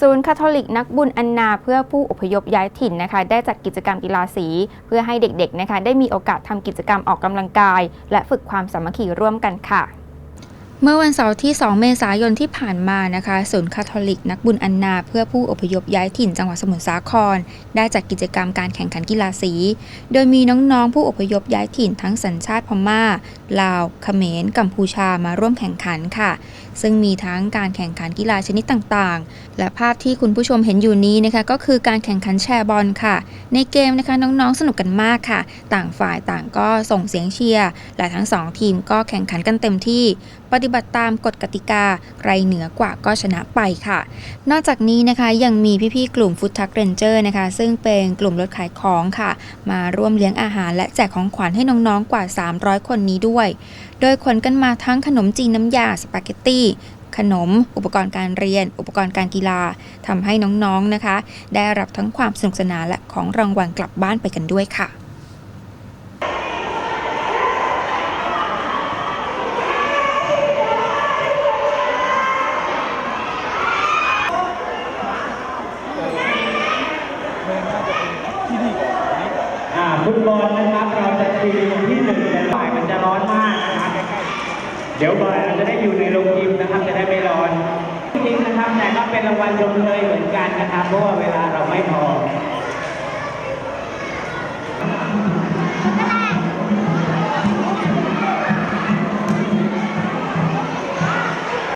ศูนย์คาทอลิกนักบุญอันนาเพื่อผู้อพยพย้ายถิ่นนะคะ ได้จัดกิจกรรมกีฬาสี เพื่อให้เด็กๆนะคะ ได้มีโอกาสทำกิจกรรมออกกำลังกาย และฝึกความสามัคคีร่วมกันค่ะ เมื่อวันเสาร์ที่ 2 เมษายนที่ผ่านมานะคะศูนย์คาทอลิก นักบุญอันนา เพื่อผู้อพยพย้ายถิ่นจังหวัดสมุทรสาคร ได้จัดกิจกรรมการแข่งขันกีฬาสี โดยมีน้องๆ ผู้อพยพย้ายถิ่นทั้งสัญชาติพม่า ลาวเขมร กัมพูชามาร่วมแข่งขันค่ะ ซึ่งมีทั้งการแข่งขันกีฬาชนิดต่างๆ และภาพที่คุณผู้ชมเห็นอยู่นี้นะคะก็คือการแข่งขันแชร์บอลค่ะ ในเกมนะคะน้องๆ สนุกกันมากค่ะ ต่างฝ่ายต่างก็ส่งเสียงเชียร์และทั้งสองทีมก็แข่งขันกันเต็มที่ปฏิบัติตามกฎกติกา ใครเหนือกว่าก็ชนะไปค่ะ นอกจากนี้นะคะยังมีพี่ๆกลุ่มฟุตทักเรนเจอร์นะคะ ซึ่งเป็นกลุ่มรถขายของค่ะ มาร่วมเลี้ยงอาหารและแจกของขวัญให้น้องๆกว่า 300 คนนี้ด้วย โดยขนกันมาทั้งขนมจีนน้ำยาสปาเกตตี้ขนม อุปกรณ์การเรียน อุปกรณ์การกีฬาทำให้น้องๆนะคะ ได้รับทั้งความสนุกสนานและของรางวัลกลับบ้านไปกันด้วยค่ะ อ่า ฟุตบอลนะครับ เราจะทีมที่หนึ่งแต่บ่ายมันจะร้อนมากนะครับเดี๋ยวบ่ายเราจะได้อยู่ในโรงยิมนะครับ จะได้ไม่ร้อนจริงนะครับแต่ก็เป็นรางวัลชมเลยเหมือนกันนะครับ เพราะว่าเวลาเราไม่พอ